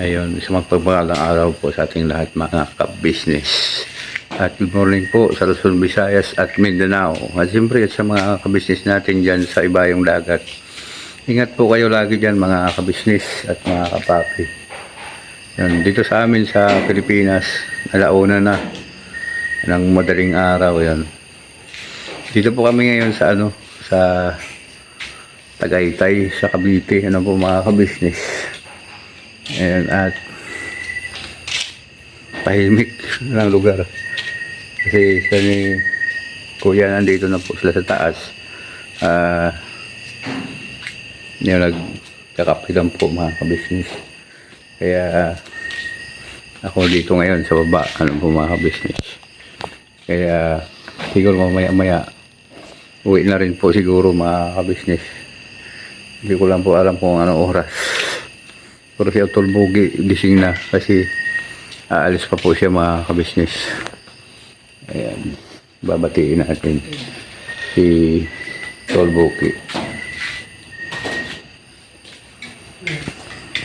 Ayun, isang magpagpalang araw po sa ating lahat mga ka-business. At good morning po sa Luzon, Visayas at Mindanao. At siyempre at sa mga ka-business natin dyan sa ibayong dagat. Ingat po kayo lagi dyan mga ka-business at mga kapapi. Yan, dito sa amin sa Pilipinas, alauna na ng madaling araw yan. Dito po kami ngayon sa ano, sa Tagaytay, sa Cavite, ano po mga ka-business. Ayan, at tahimik ng lugar. Kasi sa ni Kuya nandito na po sila sa taas. Ah, yung nagkakapilan po mga kabisnes. Kaya ako dito ngayon sa baba, ano po mga kabisnes. Kaya siguro mamaya maya uwi na rin po siguro mga kabisnes. Hindi ko lang po alam kung anong oras. Pero si Utol Bugi gising na kasi aalis pa po siya mga kabisnes. Ayan. Babatiin natin si Utol Bugi.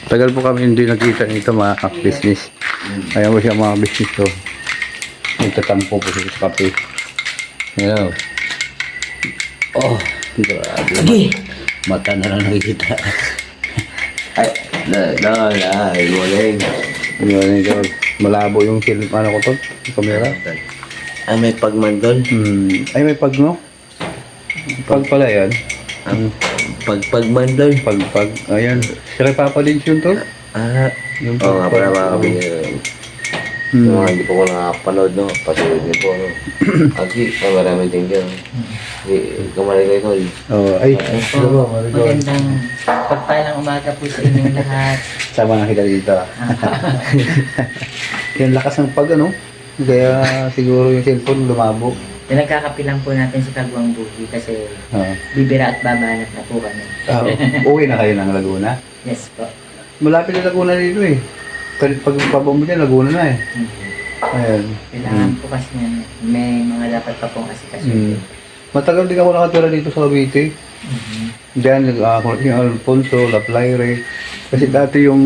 Tagal po kami hindi nakita nito mga business. Ayan po siya mga business to. Nagtatampo po siya sa kape. Ayan. Oh, grabe. Sige. Mata na lang nakikita. Ay, na, ay, morning. Yun, ikaw. Malabo yung film, ano ko to? Yung camera. Ay, may pagmandol. Hmm. Ay, may pag, no? Pag pala yan. Ang pag pagmandol. Pag, pag. Ayan. Sila Papa Lynch yun to? Ah, Yung oo nga pala mga kami. Hmm. Yung mga hindi po ko nakapanood, no? Pasunod niyo po, no? Aki, ay maraming thank you. Hindi, kumaray kayo, tol. Oh, ay. Opo, magandang pagpalang umaga po sa inyong lahat. Sama na kita dito. Yan lakas ng pag, ano? Kaya siguro yung cellphone lumabo. Pinagkakapilang po natin si Kagwang Bugi kasi Ah. bibira at babanat na po kami. Ah, uwi na kayo ng Laguna? Yes po. Malapit na Laguna dito eh. Pag pag dyan, Laguna na eh. Mhm. Ayan. Kailangan po kasi yan, may mga dapat pa pong asikasuhin. Mm. Matagal din ako nakatira dito sa Cavite. Mhm. Diyan, uh, yung Alfonso, Laplaire. Kasi dati yung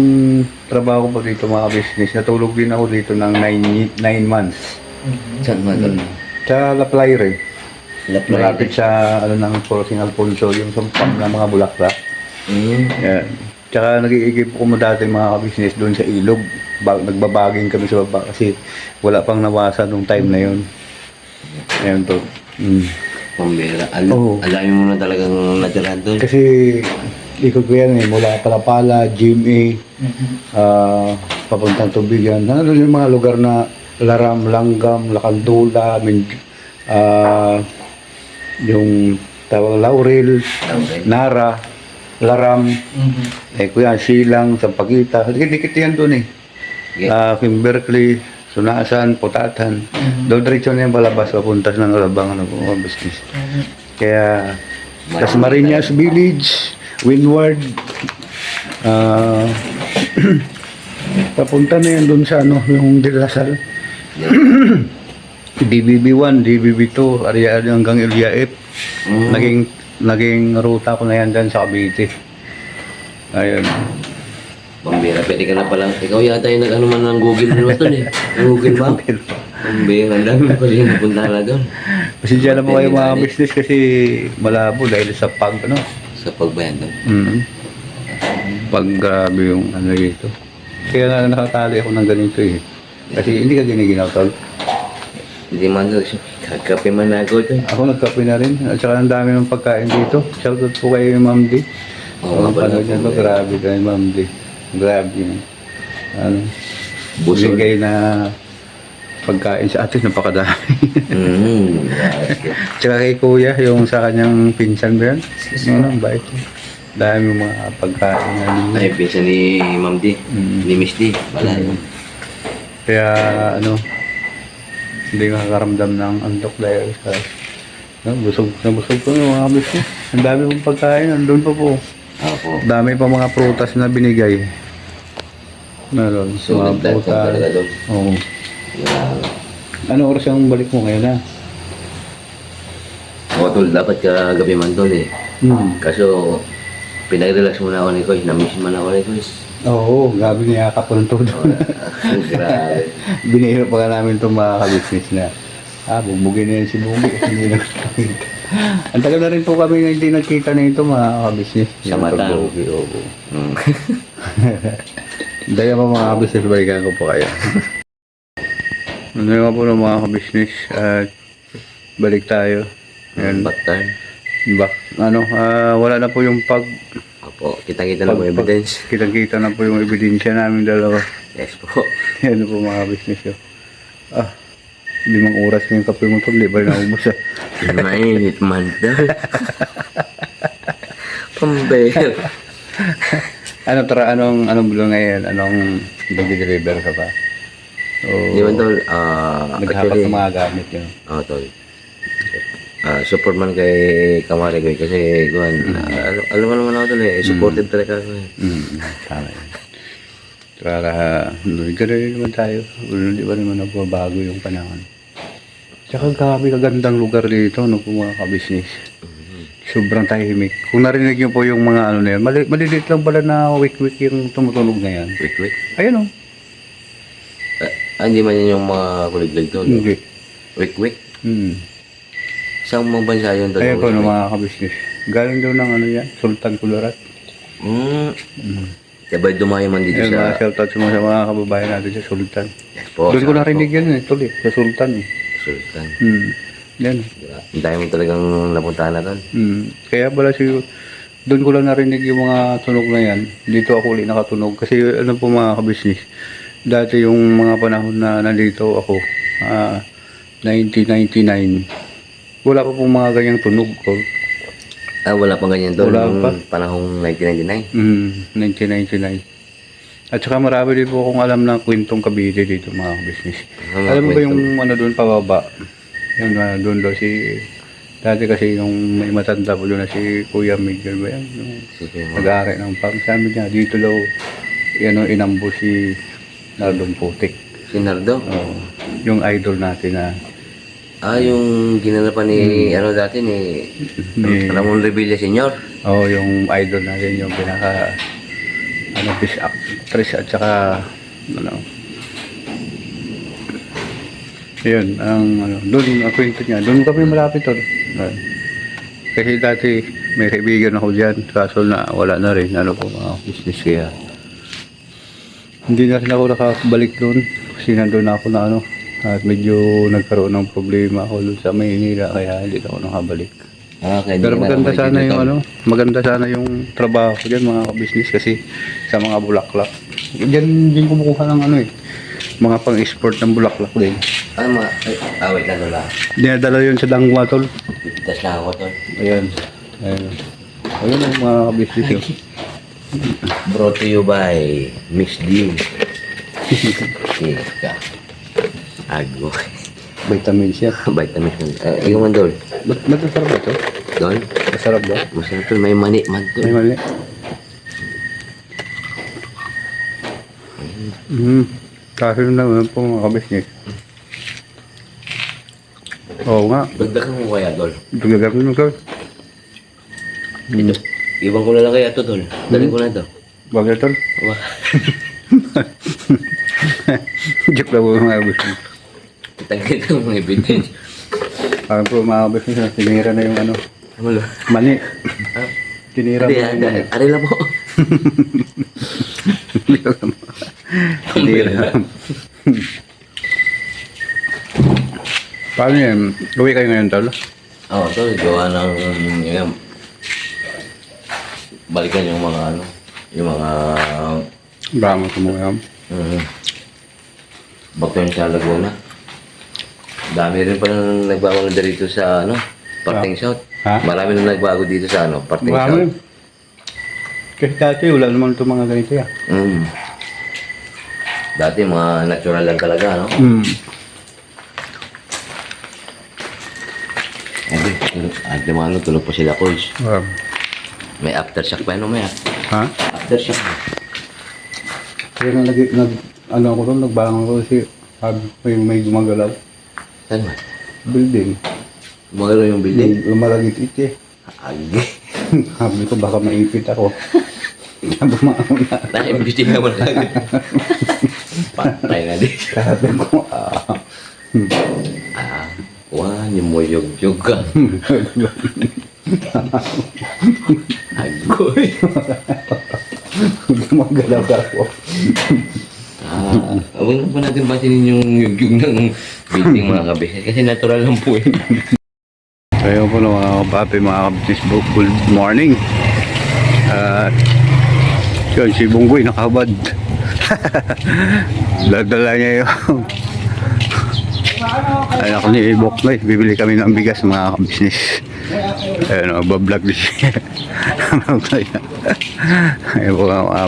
trabaho ko pa dito mga business, natulog din ako dito ng 9 months. Mhm. Saan tol? Mm. Sa Laplaire. Lapay. Malapit sa ano ng Forosing Alfonso, yung sampang ng mga bulaklak. Hmm. Yan. Tsaka nag-iigip ko mo dati mga business doon sa ilog. Ba- nagbabaging kami sa baba kasi wala pang nawasa nung time na yun. Ayan to. Mm. Pambira. Al Oo. Alamin mo na talagang natirahan, tol. Kasi ikot ko yan eh, mula Palapala, GMA, Mhm. ah papuntang tubigan. Ano yung mga lugar na Laram, Langgam, Lakandula, Min, ah yung tawag Laurel, Okay. Nara, Laram, Mhm. eh kuya, Silang, Sampagita, dikit-dikit yan doon eh. Yeah. Ah, Kimberley, Sunasan, Putatan. Mhm. Doon diretso na yung palabas, papuntas ng Alabang, ano mga business. Mhm. Kaya, Las Marinas Village, Windward, ah, papunta na yan doon sa ano, yung De La Salle. DBB1, DBB2, area hanggang Ilyaep. Mm. Naging, naging ruta ko na yan dyan sa Cavite. Ayun. Pambira, pwede ka na pala. Ikaw yata yung nag-ano man ng Google mo tol eh. Google ba? Pambira, ang dami pala yung napunta na doon. Kasi dyan na po kayo mga business kasi malabo dahil sa pag, ano. Sa doon. Mm. Pag grabe yung ano dito. Kaya nga nakatali ako ng ganito eh. Kasi hindi ka giniginaw tol. Hindi man. Kakape man ako doon. Ako nagkape na rin. At saka ang dami ng pagkain dito. Shoutout po kayo Ma'am D. Oo pala. panood niya to, grabe kayo Ma'am D. Grabe yun. Ano, Busog. bigay na pagkain sa atin, napakadami. Mm. Tsaka kay Kuya, yung sa kanyang pinsan ba yan? Ano, ang bait. Dami mga pagkain ninyo. Ay, pinsa ni Ma'am D. Mm. Ni Miss D. Wala. Kaya ano, hindi makakaramdam ng antok dahil sa no, busog na busog ko yung mga business. Ang dami pong pagkain, andun pa po. Opo. Dami pa mga prutas na binigay. Meron. So, mga doon. Oo. Yeah. Ano oras ang balik mo ngayon na? Oo, tol, dapat ka gabi man tol eh. Hmm. Kaso, pinag-relax muna ako ni Koy. Na-miss man ako ni Koy. Oo, gabi niya po ng todo. Grabe. Binihiro pa nga namin itong mga ka-business na ah, bugbugin na yan si Bugi. Hindi na Ang tagal na rin po kami na hindi nagkita na ito mga ka-business. Sa mata. Bugi, oo. Mm. Dahil pa mga ka-business, balikan ko po kayo. Ano nga po ng mga ka-business at balik tayo. Ayan, Batar. back, ano, ah, wala na po yung pag, Opo, kita-kita na po yung evidence. kitang-kita na po yung ebidensya namin dalawa. Yes po. Yan po mga business yun. Ah, limang oras na yung kape mo ito, di ba naubos ah. Mainit man daw. Pambayar. Ano tara, anong, anong bulo ngayon? Anong nag-deliver ka pa? So, Di ba tol? Ah, naghahapak actually, ng mga gamit yun. Oo, tol. Ah, support man kay Kamari ko kasi kuhan, ah, alam, alam mo naman ako tol eh, supportive talaga ako eh. Mm, tama yun. Para, ganun naman tayo. Di ba naman nagbabago yung panahon? Tsaka grabe kagandang lugar dito, no, kung mga ka-business. Sobrang tahimik. Kung narinig niyo po yung mga ano na yun, mali, maliliit lang pala na wik-wik yung tumutunog na yan. Wait. Ayun o. Ah, hindi man yun yung mga kuliglig tol. Hindi. Wik, wik. Hmm. Saan mong bansa yun? Ayun po no, mga kabisnes. Galing daw ng ano yan, Sultan Kularat. Hmm. Diba dumayo man dito Ayun, mga sa... shoutout sa mga, sa mga kababayan natin sa Sultan. Yes po. Doon ko narinig yan eh, tuloy, sa Sultan eh. Sultan. Hmm. Yan. Ang dami mo talagang napuntahan na tol. Hmm. Kaya pala si doon ko lang narinig yung mga tunog na yan. Dito ako ulit nakatunog. Kasi ano po mga kabisnes, dati yung mga panahon na nandito ako, ah 1999, wala pa pong mga ganyang tunog ko. Ah, wala pang ganyan tol. Wala nung pa. panahong 1999. Mm, 1999. At saka marami din po akong alam na kwentong Cavite dito mga business. Ah, mga alam mo ba yung ano doon pababa? Yung na doon daw si dati kasi yung may matanda po doon na si Kuya Miguel ba yan? Yung nag-aari ng pang sabi niya dito daw yan ang inambo si Nardong Putik. Si Nardo. Oo. yung idol natin na Ah, yung ginanapan ni, ano dati, ni Hmm. Ni- Ramon Revilla Senior. oh, yung idol natin yung pinaka ano fish actress at saka ano yun ang ano doon ang kwento niya doon kami malapit doon Ah. kasi dati may kaibigan ako dyan kaso na wala na rin ano po mga business kaya hindi na rin ako nakabalik doon kasi nandun ako na ano at medyo nagkaroon ng problema ako doon sa Maynila kaya hindi ako nakabalik Ah, kaya pero maganda sana yung ano, maganda sana yung trabaho ko diyan mga business kasi sa mga bulaklak. Diyan din kumukuha ng ano eh, mga pang-export ng bulaklak din. Ah, mga, ay, ah, wait lang ah. Dinadala yun sa Dangwa tol. Pipitas na ako tol. Ayan. Ayan. Ayun ang mga business yun. Brought to you by Miss D. Ika. Ago. Vitamins yan. Vitamin. Uh, ikaw man tol. Ba't ba't masarap ba ito? Tol. Masarap ba? Masarap tol. May mani man tol. May mali. Hmm. Kasi naman po mga business. Oo nga. Dagdagan mo kaya tol. Dugagapin mo tol. Ito. Iwan ko na lang kaya to tol. Dalhin ko na to. Wag na tol. Aba. Joke lang po mga business. Kitang-kita mo mga evidence. Parang po mga business, tinira na yung ano, Ano lo? mani. Ah, Tinira mo Hindi, yung mani. ari lang po. Tinira. Paano yan? Uwi kayo ngayon, tol? Oo, oh, tol. Gawa ng, yun, balikan yung mga ano, yung mga, tumuyam. um, bakto yun sa Laguna. Dami rin pa nang nagbago na dito sa ano, Parting South. Ha? Marami nang nagbago dito sa ano, Parting Marami. South. Kasi dati, wala naman itong mga ganito yan. Mm. Dati mga natural lang talaga, no? Hmm. Okay, tulog. Ah, di mga ano, tulog pa sila, Coach. Um, May aftershock pa, ano may ha? Aftershock. Kaya nang nag, nag, ano ako doon, nagbangon ko kasi sabi ko yung may gumagalaw. Saan man? Building. Magano yung building? Yung lumalagit iti. Agi. Sabi ko baka maipit ako. Ko mauna. Na-imbestiga mo na agad. Patay na din. Sabi ko, ah. Ah, wah, nyumuyog-yog ka. Agoy. Gumagalaw ako. Ah, huwag na po natin batinin yung yugyug ng building mga kabe. Kasi natural lang po eh. Kaya po na mga kapapi, mga Facebook, good morning. At yun, si Bunggoy nakabad. Dadala niya yung anak ni Boknoy. Bibili kami ng bigas mga kabisnes. Ayun, magbablog din siya. Ayun po mga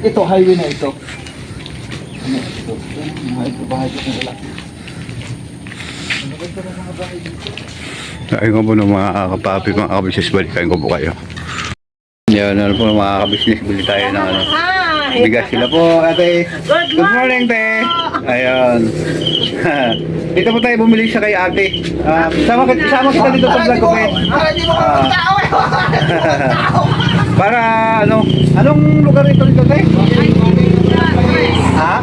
Ito, highway na ito. Ano ito? Bahay ko, bahay ko ng lalaki. Ayun ko po ng mga kapapi, mga kabisnes, balikan ko po kayo. Yan, ano po mga kabisnes, bili tayo ng ano. Bigas sila po, ate. Good morning, te. Ayun. dito po tayo bumili siya kay ate. Ah, sama, kita- sama kita dito sa vlog ko, Ah. eh. Para ano, anong lugar ito dito, te? Ha?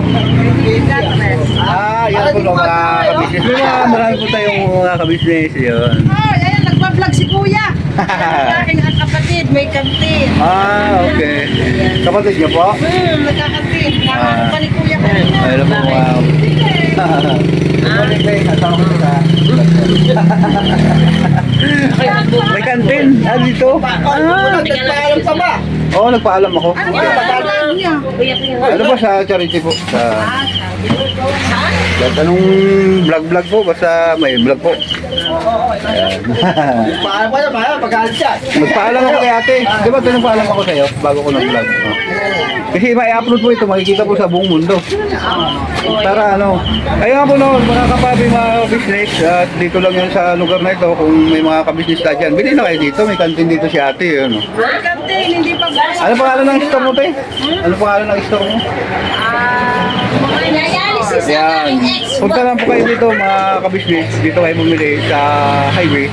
Ah, yan po mga kabisnes. Mga marami po tayong mga kabisnes, yun. Ay, ayan, nagpa-vlog si Kuya. Ang aking kapatid, may kantin. Ah, okay. Kapatid niyo po? Hmm, nagkakantin. Nakakita pa ni Kuya kanina. Ayun po, wow. May kantin. Ah, dito? Ah, nagpaalam ka ba? Oo, nagpaalam ako. Ano ba? Ano ba sa charity po? Sa... Kahit anong vlog-vlog po, basta may vlog po. Paalam ka na, paalam. Pag-aalis siya. Magpaalam ako kay ate. Di ba ito nagpaalam ako sa'yo bago ko nag-vlog? Oh. Kasi may-upload po ito, makikita po sa buong mundo. Para ano, ayun nga po no, mga kapabi, mga business, at dito lang yun sa lugar na ito, kung may mga kabisnes na dyan, bilhin na kayo dito, may kantin dito si ate, yun. May kantin, hindi pa bukas. Ano pangalan ng store mo, te? Ano pangalan ng store mo? Dialysis Yan. Punta lang po kayo dito, mga kabisnes, dito kayo bumili sa highway.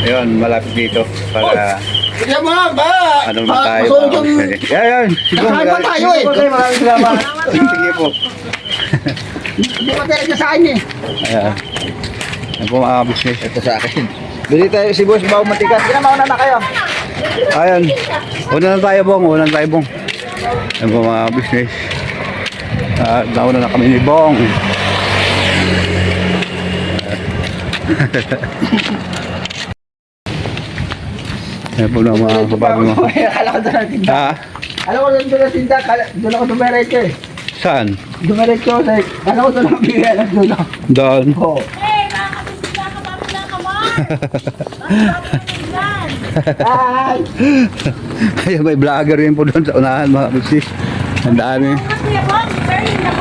Ayun, malapit dito, para Sige mo nga, ba? ano tayo. Mga yung... kabisnes. Yan, yan. Sige, Kakain pa tayo eh. Sige maraming salamat. Sige po. Hindi ko talaga sa akin eh. Ayan. Yan po mga business. Ito sa akin. Bili tayo si Boss Bao Matikas. Hindi na mauna na kayo. Ayan. Una na tayo bong. Una na tayo bong. Yan po mga business. At nauna na kami ni Bong. Yan po na mga kabago mo. Akala ko doon natin. Ha? Alam ko doon doon natin. Doon ako dumiretso eh. Saan? Dumiretso. Alam ko doon ako bigyan ng doon ako. Doon. Oo. Hey, mga kapatid, mga kapatid, mga kapatid. Ay! Ayun, may vlogger rin po doon sa unahan mga business. Ang dami. Kuya Bob,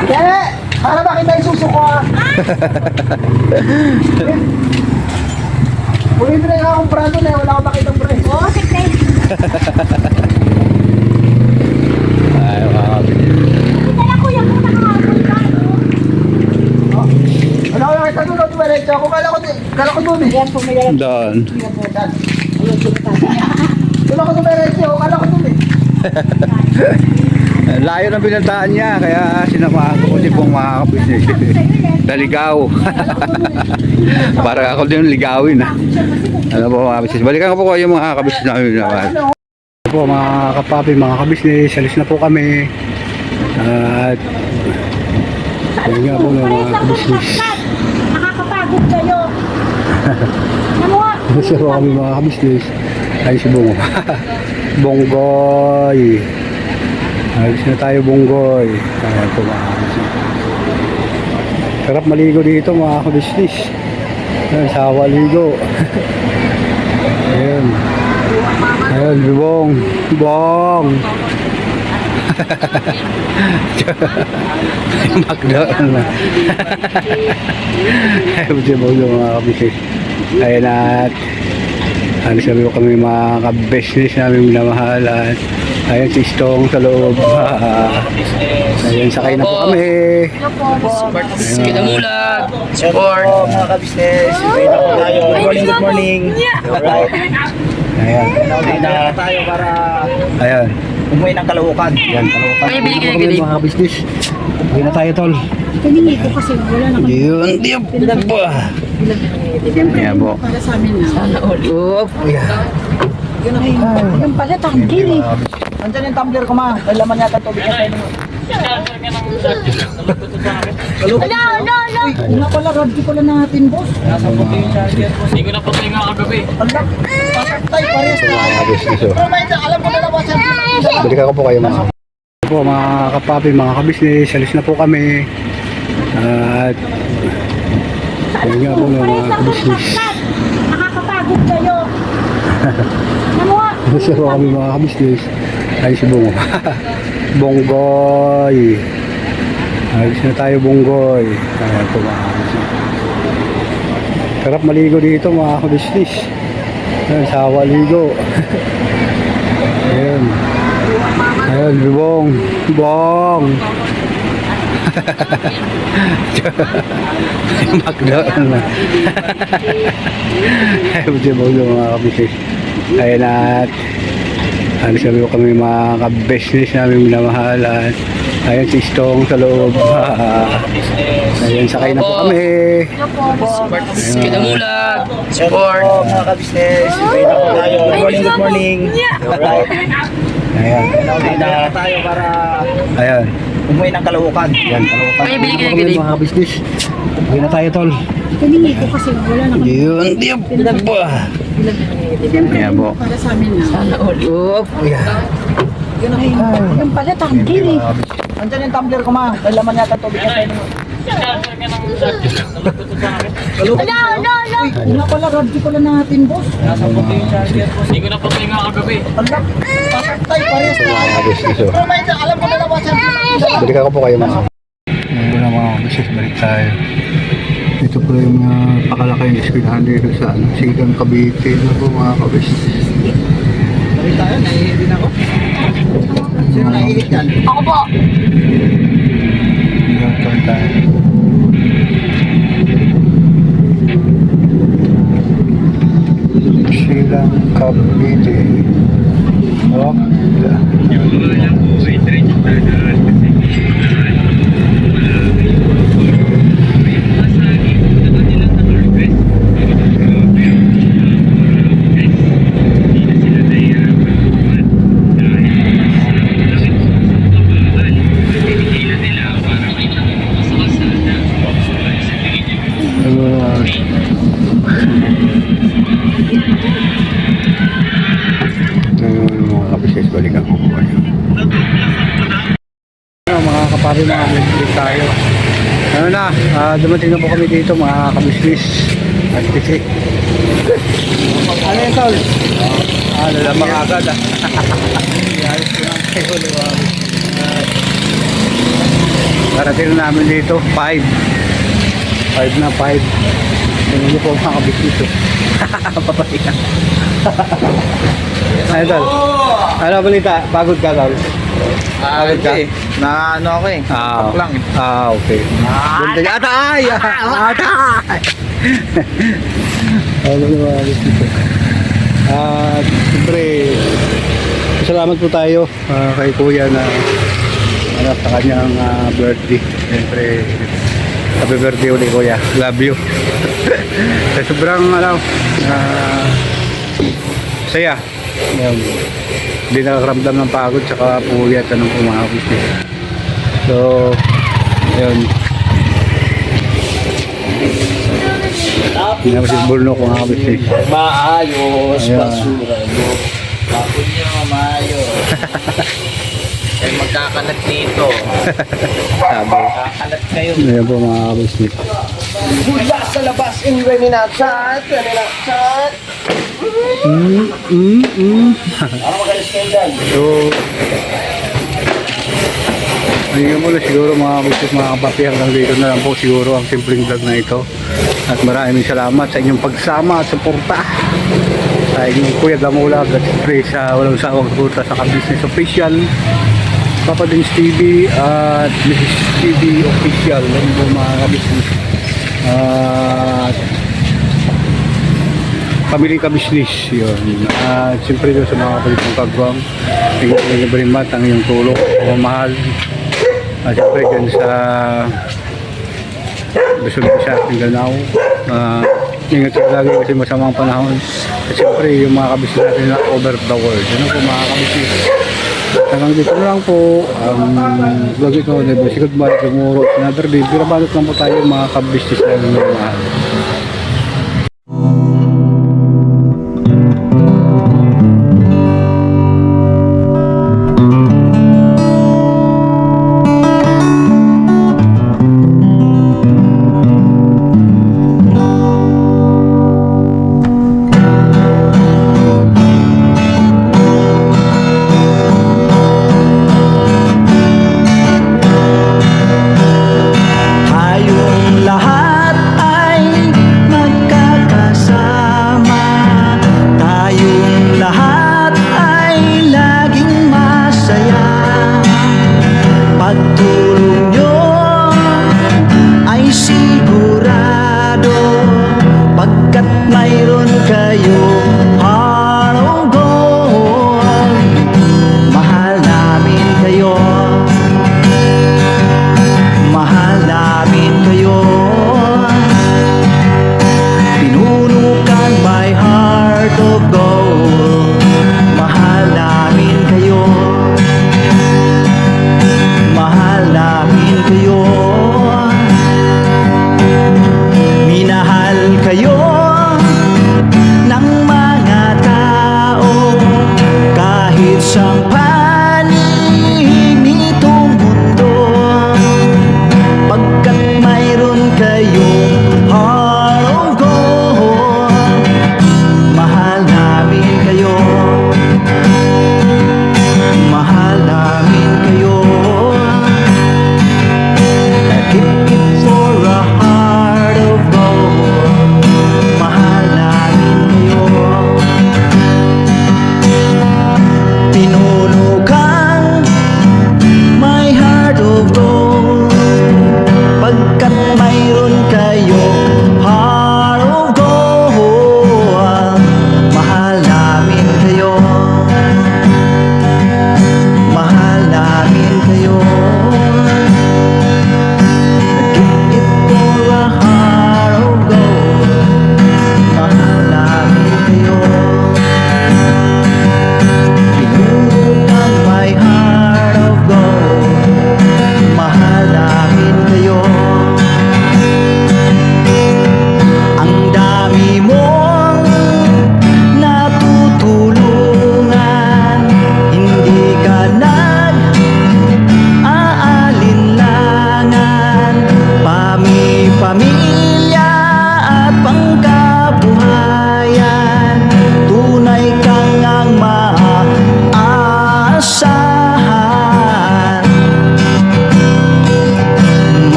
Hindi! Para makita yung suso ko ah. Ulit rin akong prado na eh. Wala akong makita pre. Oh, sige. Ay, mga business. Kaya kuya mo nakakabot ka. Wala akong makita doon. Dumiretso ako. Kala ko, kala ko doon eh. Yan may Doon. Ako dumiretso. Kala ko doon eh. Layo ng pinuntahan niya, kaya sinamahan ko kasi pong mga kabusiness. Naligaw. Para ako din ligawin. ah. Ano po mga kabisnes? Balikan ko po kayo mga kabisnes namin naman. Ano po mga kapapi, mga kabisnes, alis na po kami. At yun nga po mga kabisnes. Nakakapagod kayo. Ano nga? Gusto po kami mga kabisnes. Ay si Bongo. Bonggoy. Alis na tayo Bonggoy. Ayan po mga kabisnes. Sarap maligo dito mga kabisnis. Ayan, sawa ligo. Ayan. Ayan, bibong. Bong. Magdoon na. Ayan, bibong yung mga kabisnis. Ayan at Alis po kami mga ka-business namin minamahalan. Ayan si Stong sa loob. Ayan, sakay na po kami. Kita mula. Support. Mga ka-business. Uwi na po tayo. Good morning, good morning. Ayan. Na tayo para Ayan. umuwi ng Caloocan. Ayan, kalaukan. Ay, bili ka ng Kami gilig. mga ka-business. Uwi na tayo, tol. Hiningi ko kasi wala na kami. Yun, po. Siyempre, Ayan po. para sa amin na. Sana all. Oop. Yung pala, tangkil eh. Nandiyan yung tumbler ko ma. May laman yata tubig ka tayo. Ala, ala, ala. Uy, nga pala, radyo pala natin, boss. Hindi ko na patay nga kagabi. Ala, pasok tayo parehas tayo. Mga ka-business, oh. Pero may alam ko na naman siya. Balikan ko po kayo mga Ito po mga kapapi, mga kabisnes, alis na po kami. At yun nga po mga kabisnes. Nakakapagod kayo. Ano nga? Na po kami mga kabisnes. Ay si Bungo. Bonggoy. Alis na tayo Bonggoy. Ayan po mga kabisnes. Sarap maligo dito mga kabisnes. Ayan, sawa ligo. Ayan. Ayan, bibong. Bong. Magdoon na. Ay, buti mo yung mga kabisnes. Ayan at alis kami kami mga ka-business namin minamahalan. Ayan si Stong sa loob. Ayan, sakay na po kami. Kita mula. Support. Support. mga ka-business. Uwi na po tayo. Good morning, good morning. Alright. Ayan. Na tayo para Ayan. umuwi ng Caloocan. Ayan, kalaukan. Ay, bili ka ng Kami mga ka-business. Uwi na tayo, tol. Ko kasi wala na kami. Yun, diyan po. Siyempre, po. para sa amin na. Sana all. Oop. Yung pala, tangkil eh. Nandiyan yung tumbler ko ma. May laman yata tubig ka tayo. Ala, ala. Uy, nga pala, radyo pala natin, boss. Hindi ko na patay nga kagabi. Ala, pasok tayo parehas tayo. Mga ka-business, oh. Pero may alam ko na naman siya. Balikan ko po kayo mga Ngayon na mga kabisnes, balik tayo. Ito po yung mga pakalaki yung eskwelahan dito sa ano, Sigang Cavite na po mga kabisnes. Balik tayo, naiihit din ako. Sino naiihit yan? Ako po. Welcome tayo. Silang Cavite. Oh, Ngayon mga kabisnes, balikan ko po kayo. Ano, mga kapari, mga kabisnes tayo. Ano ah, dumating na po kami dito mga kabisnes. At kasi, ano yan tol? Ah, lalamang agad ah. Ayos ko lang kayo, liwag. Parating na namin dito, 5. 5 na 5. Tingnan niyo po mga kabisnes. oh. Papahinga. Ano tol? Ano balita? Pagod ka tol? Pagod ka? Na ano ako eh. Ah, lang eh. Ah, okay. Niya. Atay! Atay! Ano naman dito? At siyempre, salamat po tayo ah, kay Kuya na ano, sa kanyang ah, birthday. Siyempre, happy birthday ulit Kuya. Love you. Sa sobrang ano, ah, saya. Yan. Hindi nakakaramdam ng pagod tsaka puyat anong umahapos niya. So, ayun. Hindi naman si Bulno kung ahapos niya. Maayos, Ayan. basura. Bakit niya maayos. Dahil magkakalat dito. Sabi. Kakalat kayo. Ayan po mga kabisnes. Mula sa labas, anyway, ninachat, ninachat. Mm, mm, mm. So, ayun muna siguro mga kabisnes, mga kapapi, hanggang dito na lang po siguro ang simpleng vlog na ito. At maraming salamat sa inyong pagsama at suporta sa inyong Kuya Damulag at siyempre sa walang sawang suporta sa Kabisnes Official Papa Dins TV at Mrs. TV Official po mga kabisnes at Family Kabisnes yun at siyempre doon sa mga kapatid ng kagwang tingin ko yung barimat ang iyong tulong pamamahal at siyempre dyan sa Luzon, Visayas, Mindanao. Uh, ingat tayo lagi kasi masamang panahon. At siyempre, yung mga kabisnes natin na over the world. Ano po mga kabisnes? Hanggang dito lang po. Um, vlog ito, diba? Si Goodbye, Gumuro, another day. Pero balot lang po tayo mga kabisnes na yung mahal.